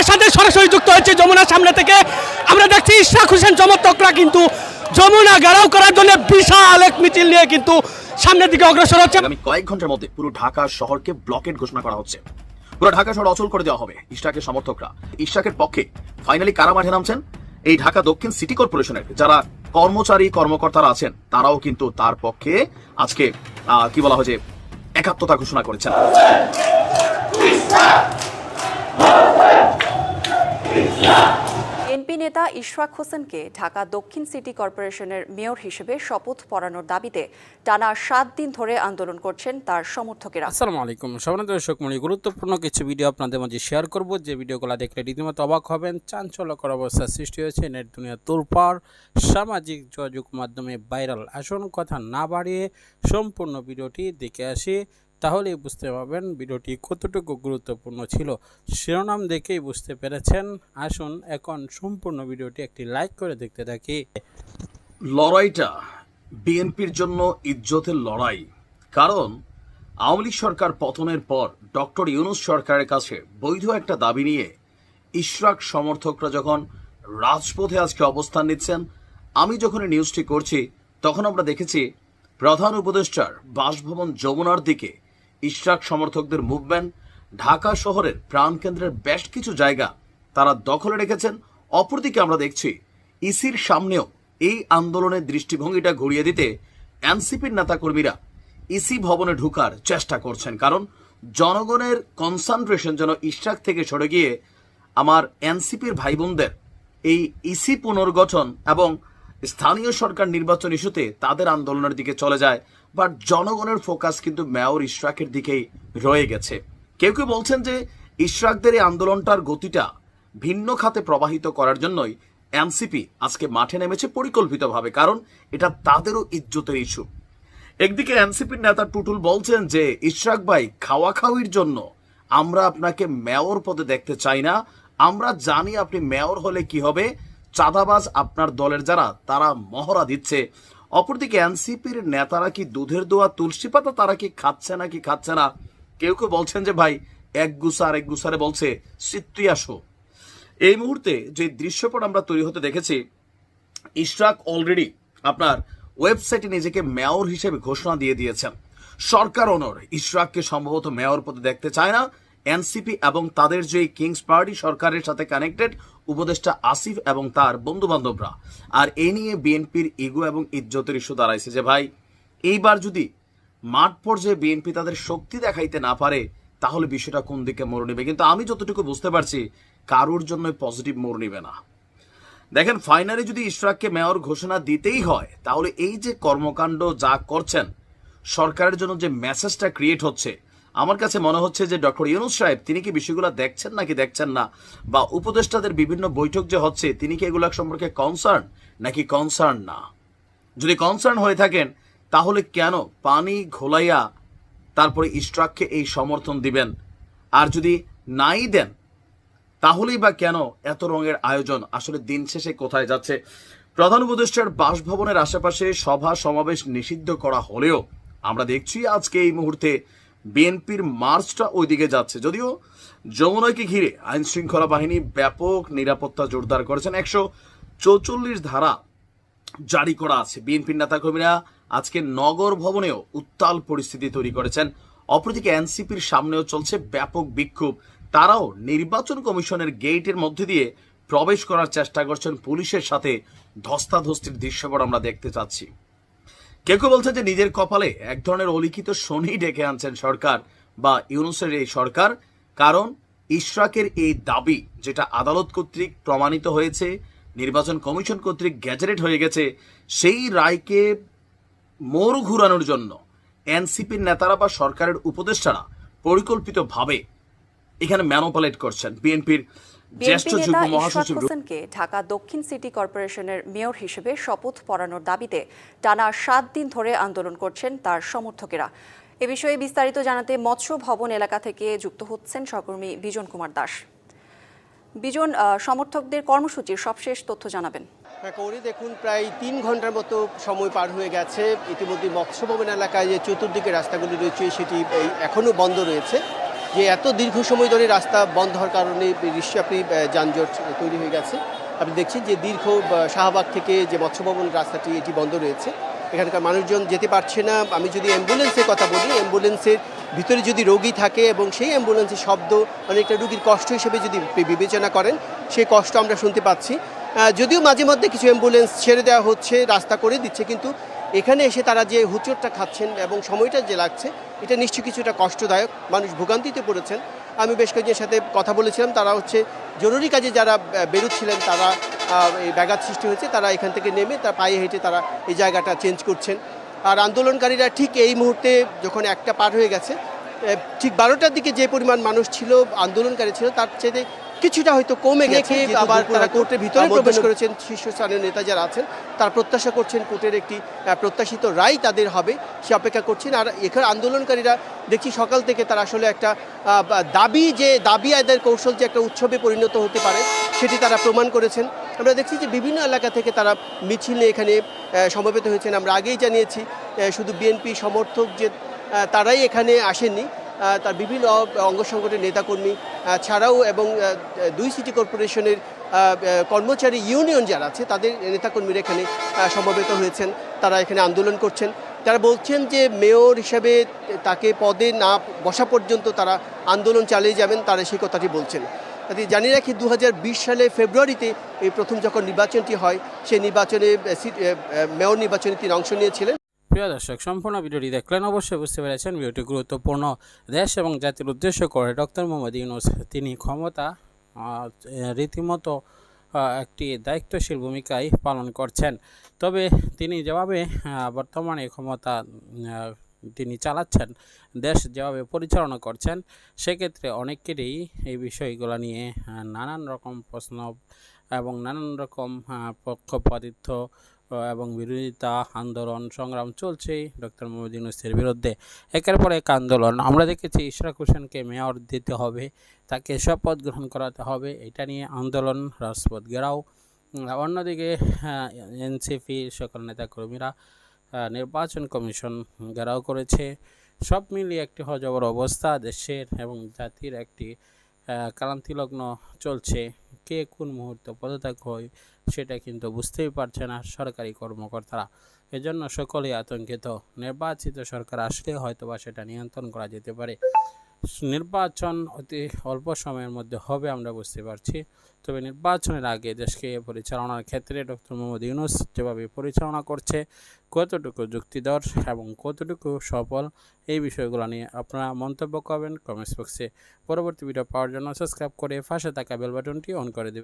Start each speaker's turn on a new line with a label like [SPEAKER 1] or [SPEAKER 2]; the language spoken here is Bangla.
[SPEAKER 1] আমাদের সাথে সরাসরি যুক্ত হয়েছে যমুনার সামনে থেকে। আমরা দেখছি ইশরাক হোসেন সমর্থকরা কিন্তু যমুনা ঘেরাও করার জন্য বিশাল এক মিছিল নিয়ে কিন্তু সামনের দিকে অগ্রসর হচ্ছে।
[SPEAKER 2] আগামী কয়েক ঘণ্টার মধ্যে পুরো ঢাকা শহরকে ব্লকেট ঘোষণা করা হচ্ছে। পুরো ঢাকা শহর অচল করে দেওয়া হবে ইশরাকের সমর্থকরা। ইশরাকের পক্ষে ফাইনালি কারা মাঠে নামছেন? এই ঢাকা দক্ষিণ সিটি কর্পোরেশনের যারা কর্মচারী, কর্মকর্তারা আছেন, তারাও কিন্তু তার পক্ষে আজকে কি বলা হয় যে, একাত্মতা ঘোষণা করেছেন।
[SPEAKER 3] এনপি নেতা ইশরাক হোসেনকে ঢাকা দক্ষিণ সিটি কর্পোরেশনের মেয়র হিসেবে শপথ পড়ানোর দাবিতে টানা সাত দিন ধরে আন্দোলন করছেন তার সমর্থকেরা।
[SPEAKER 4] আসসালামু আলাইকুম। সবাই দর্শক গুরুত্বপূর্ণ কিছু ভিডিও আপনাদের মাঝে শেয়ার করব। যে ভিডিওগুলো দেখলে রীতিমতো অবাক হবেন, চাঞ্চল্যকর অবস্থার সৃষ্টি হয়েছে নেট দুনিয়া তোলপাড়, সামাজিক যোগাযোগ মাধ্যমে ভাইরাল আসন কথা না বাড়িয়ে সম্পূর্ণ ভিডিওটি দেখে আসি। তাহলেই বুঝতে পারবেন ভিডিওটি কতটুকু গুরুত্বপূর্ণ ছিল। শিরোনাম দেখেই বুঝতে পেরেছেন। আসুন এখন সম্পূর্ণ ভিডিওটি একটি লাইক করে দেখতে থাকি।
[SPEAKER 2] লড়াইটা বিএনপির জন্য ইজ্জতের লড়াই। কারণ আওয়ামী লীগ সরকার পতনের পর ডক্টর ইউনুস সরকারের কাছে বৈধ একটা দাবি নিয়ে ইশরাক সমর্থকরা যখন রাজপথে আজকে অবস্থান নিচ্ছেন, আমি যখন এই নিউজটি করছি, তখন আমরা দেখেছি প্রধান উপদেষ্টার বাসভবন যমুনার দিকে ইশরাক সমর্থকদের মুভমেন্ট, ঢাকা শহরের প্রাণকেন্দ্রের বেশ কিছু জায়গা তারা দখলে রেখেছেন। অপরদিকে আমরা দেখছি, ইসির সামনেও এই আন্দোলনের দৃষ্টিভঙ্গিটা ঘুরিয়ে দিতে এনসিপির নেতাকর্মীরা ইসি ভবনে ঢুকার চেষ্টা করছেন। কারণ জনগণের কনসেন্ট্রেশন যেন ইশরাক থেকে সরে গিয়ে আমার এনসিপির ভাই বোনদের এই ইসি পুনর্গঠন এবং স্থানীয় সরকার নির্বাচন ইস্যুতে তাদের আন্দোলনের দিকে চলে যায়। বাট জনগণের ফোকাস কিন্তু মেয়র ইশরাকের দিকেই রয়ে গেছে। কেউ কেউ বলছেন যে ইশরাকদের এই আন্দোলনটার গতিটা ভিন্ন খাতে প্রবাহিত করার জন্যই এনসিপি আজকে মাঠে নেমেছে পরিকল্পিতভাবে, কারণ এটা তাদেরও ইজ্জতের ইস্যু। একদিকে এনসিপির নেতা টুটুল বলছেন যে, ইশরাক ভাই, খাওয়া খাওয়ির জন্য আমরা আপনাকে মেয়র পদে দেখতে চাই না। আমরা জানি আপনি মেয়র হলে কি হবে। চাঁদাবাজ আপনার দলের যারা, তারা মহড়া দিচ্ছে। অপরদিকে এনসিপির নেতারা কি দুধের দোয়া তুলসী পাতা তারা কি খাচ্ছে না কি খাচ্ছে না? কেউ কেউ বলছেন যে, ভাই, এক গুসার এক গুসারে বলছে সিত্রিয়াশো এই মুহূর্তে যে দৃশ্যপট আমরা তৈরি হতে দেখেছি, ইশরাক অলরেডি আপনার ওয়েবসাইটে নিজেকে মেয়র হিসেবে ঘোষণা দিয়ে দিয়েছেন। সরকার অনর ইশরাককে সম্ভবত মেয়র পদে দেখতে চায় না এনসিপি এবং তাদের যে কিংস পার্টি সরকারের সাথে কানেক্টেড উপদেষ্টা আসিফ এবং তার বন্ধু বান্ধবরা আর এ নিয়ে বিএনপির ইগো এবং ইজ্জতের ইস্যু দাঁড়াইছে যে, ভাই, এইবার যদি মাঠ পর্যায়ে বিএনপি তাদের শক্তি দেখাইতে না পারে, তাহলে বিষয়টা কোন দিকে মোড় নেবে? কিন্তু আমি যতটুকু বুঝতে পারছি, কারোর জন্য পজিটিভ মোড় নেবে না। দেখেন ফাইনালি যদি ইশরাককে মেয়র ঘোষণা দিতেই হয়, তাহলে এই যে কর্মকাণ্ড যা করছেন, সরকারের জন্য যে মেসেজটা ক্রিয়েট হচ্ছে আমার কাছে মনে হচ্ছে যে ডক্টর ইউনুস সাহেব, তিনি কি বিষয়গুলো দেখছেন নাকি দেখছেন না? বা উপদেষ্টাদের বিভিন্ন বৈঠক যে হচ্ছে, তিনি কি এগুলো সম্পর্কে কনসার্ন নাকি কনসার্ন না? যদি কনসার্ন হয়ে থাকেন, তাহলে কেন পানি ঘোলাইয়া তারপরে ইস্ট্রাককে এই সমর্থন দিবেন? আর যদি নাই দেন, তাহলেই বা কেন এত রঙের আয়োজন? আসলে দিন শেষে কোথায় যাচ্ছে? প্রধান উপদেষ্টার বাসভবনের আশেপাশে সভা সমাবেশ নিষিদ্ধ করা হলেও আমরা দেখছি আজকে এই মুহূর্তে বিএনপির মার্চটা ওইদিকে যাচ্ছে। যদিও যমুনাকে ঘিরে আইন শৃঙ্খলা বাহিনী ব্যাপক নিরাপত্তা জোরদার করেছেন। একশো চৌচল্লিশ ধারা জারি করা আছে। বিএনপির নেতাকর্মীরা আজকে নগর ভবনেও উত্তাল পরিস্থিতি তৈরি করেছেন। অপরদিকে এনসিপির সামনেও চলছে ব্যাপক বিক্ষোভ। তারাও নির্বাচন কমিশনের গেটের মধ্যে দিয়ে প্রবেশ করার চেষ্টা করছেন। পুলিশের সাথে ধস্তাধস্তির দৃশ্যপট আমরা দেখতে চাচ্ছি। কেউ কেউ বলছে যে নিজের কপালে এক ধরনের অলিখিত শনি ডেকে আনছেন সরকার বা ইউনুসের এই সরকার। কারণ ইশরাকের এই দাবি, যেটা আদালত কর্তৃক প্রমাণিত হয়েছে, নির্বাচন কমিশন কর্তৃক গ্যাজেটেড হয়ে গেছে, সেই রায়কে মোর ঘুরানোর জন্য এনসিপির নেতারা বা সরকারের উপদেষ্টারা পরিকল্পিতভাবে এখানে ম্যানোপালেট করছেন। বিএনপির
[SPEAKER 3] বিএনপি
[SPEAKER 2] যুগ্ম
[SPEAKER 3] নেতা
[SPEAKER 2] মহাসচিব
[SPEAKER 3] হোসেনকে ঢাকা দক্ষিণ সিটি কর্পোরেশনের মেয়র হিসেবে শপথ পড়ানোর দাবিতে টানা সাত দিন ধরে আন্দোলন করছেন তার সমর্থকেরা। এ বিষয়ে বিস্তারিত জানাতে মৎস্য ভবন এলাকা থেকে যুক্ত হচ্ছেন সহকর্মী বিজন কুমার দাস। বিজন আহ, সমর্থকদের কর্মসূচির সবশেষ তথ্য জানাবেন।
[SPEAKER 5] হ্যাঁ কৌরি দেখুন প্রায় তিন ঘণ্টার মতো সময় পার হয়ে গেছে। ইতিমধ্যে মৎস্যভবন এলাকায় যে চতুর্দিকে রাস্তাগুলি রয়েছে সেটি এই এখনও বন্ধ রয়েছে। যে এত দীর্ঘ সময় ধরে রাস্তা বন্ধ হওয়ার কারণে আপনি যানজট তৈরি হয়ে গেছে। আপনি দেখছেন যে দীর্ঘ শাহবাগ থেকে যে মৎস্যভবন রাস্তাটি, এটি বন্ধ রয়েছে। এখানকার মানুষজন যেতে পারছে না। আমি যদি অ্যাম্বুলেন্সের কথা বলি, অ্যাম্বুলেন্সের ভিতরে যদি রোগী থাকে এবং সেই অ্যাম্বুলেন্সের শব্দ অনেকটা রোগীর কষ্ট হিসেবে যদি বিবেচনা করেন সেই কষ্ট আমরা শুনতে পাচ্ছি। যদিও মাঝে মধ্যে কিছু অ্যাম্বুলেন্স ছেড়ে দেওয়া হচ্ছে, রাস্তা করে দিচ্ছে, কিন্তু এখানে এসে তারা যে হুচটটা খাচ্ছেন এবং সময়টা যে লাগছে, এটা নিশ্চয়ই কিছুটা কষ্টদায়ক। মানুষ ভোগান্তিতে পড়েছেন। আমি বেশ কয়েকজনের সাথে কথা বলেছিলাম। তারা হচ্ছে জরুরি কাজে যারা বেরোচ্ছিলেন, তারা এই ব্যাঘাত সৃষ্টি হয়েছে, তারা এখান থেকে নেমে তার পায়ে হেঁটে তারা এই জায়গাটা চেঞ্জ করছেন। আর আন্দোলনকারীরা ঠিক এই মুহূর্তে যখন একটা পার হয়ে গেছে ঠিক বারোটার দিকে যে পরিমাণ মানুষ ছিল, আন্দোলনকারী ছিল, তার চেয়ে কিছুটা হয়তো কমে গেছে আবার তারা কোর্টের ভিতরে প্রবেশ করেছেন শীর্ষস্থানীয় নেতা যারা আছেন তারা প্রত্যাশা করছেন কোর্টের একটি প্রত্যাশিত রায় তাদের হবে সে অপেক্ষা করছেন। আর এখানে আন্দোলনকারীরা দেখছি সকাল থেকে তারা আসলে একটা দাবি যে দাবি আদায়ের কৌশল যে একটা উৎসবে পরিণত হতে পারে সেটি তারা প্রমাণ করেছেন। আমরা দেখছি যে বিভিন্ন এলাকা থেকে তারা মিছিল নিয়ে এখানে সমবেত হয়েছেন। আমরা আগেই জানিয়েছি শুধু বিএনপি সমর্থক যে তারাই এখানে আসেননি। তার বিভিন্ন অঙ্গ সংগঠনের নেতাকর্মী ছাড়াও এবং দুই সিটি কর্পোরেশনের কর্মচারী ইউনিয়ন যারা আছে, তাদের নেতাকর্মীরা এখানে সমবেত হয়েছেন। তারা এখানে আন্দোলন করছেন। তারা বলছেন যে মেয়র হিসেবে তাকে পদে না বসা পর্যন্ত তারা আন্দোলন চালিয়ে যাবেন, তারা সেই কথাটি বলছেন। জানি রাখি দু হাজার বিশ সালে ফেব্রুয়ারিতে এই প্রথম যখন নির্বাচনটি হয়, সেই নির্বাচনে মেয়র নির্বাচনে তিনি অংশ নিয়েছিলেন।
[SPEAKER 4] প্রিয় দর্শক, সম্পূর্ণ ভিডিওটি দেখলেন অবশ্যই বুঝতে পেরেছেন ভিডিওটি গুরুত্বপূর্ণ। দেশ এবং জাতির উদ্দেশ্য করে ডক্টর মোহাম্মদ ইউনুস, তিনি ক্ষমতা রীতিমতো একটি দায়িত্বশীল ভূমিকায় পালন করছেন। তবে তিনি যেভাবে বর্তমানে ক্ষমতা তিনি চালাচ্ছেন, দেশ যেভাবে পরিচালনা করছেন, সেক্ষেত্রে অনেকেরই এই বিষয়গুলো নিয়ে নানান রকম প্রশ্ন এবং নানান রকম পক্ষপাতিত্ব এবং বিরোধিতা, আন্দোলন, সংগ্রাম চলছে ডক্টর মোহাম্মদ ইউনুসের বিরুদ্ধে। একের পর এক আন্দোলন। আমরা দেখেছি ইশরাক হোসেনকে মেয়র দিতে হবে, তাকে শপথ গ্রহণ করাতে হবে, এটা নিয়ে আন্দোলন, রাজপথ ঘেরাও। অন্যদিকে এনসিপি সকল নেতাকর্মীরা নির্বাচন কমিশন ঘেরাও করেছে। সব মিলিয়ে একটি হজবর অবস্থা, দেশের এবং জাতির একটি ক্লান্তিলগ্ন চলছে। কে কোন মুহূর্ত পদত্যাগ হয় সেটা কিন্তু বুঝতেই পারছে না সরকারি কর্মকর্তারা। এজন্য সকলেই আতঙ্কিত। নির্বাচিত সরকার আসলে হয়তোবা সেটা নিয়ন্ত্রণ করা যেতে পারে। নির্বাচন অতি অল্প সময়ের মধ্যে হবে, আমরা বুঝতে পারছি। তবে নির্বাচনের আগে দেশকে পরিচালনার ক্ষেত্রে ডক্টর মোহাম্মদ ইউনুস যেভাবে পরিচালনা করছে, কতটুকু যুক্তিধর এবং কতটুকু সফল, এই বিষয়গুলো নিয়ে আপনারা মন্তব্য করবেন কমেন্টস বক্সে। পরবর্তী ভিডিও পাওয়ার জন্য সাবস্ক্রাইব করে পাশে থাকা বেল বাটনটি অন করে দেবেন।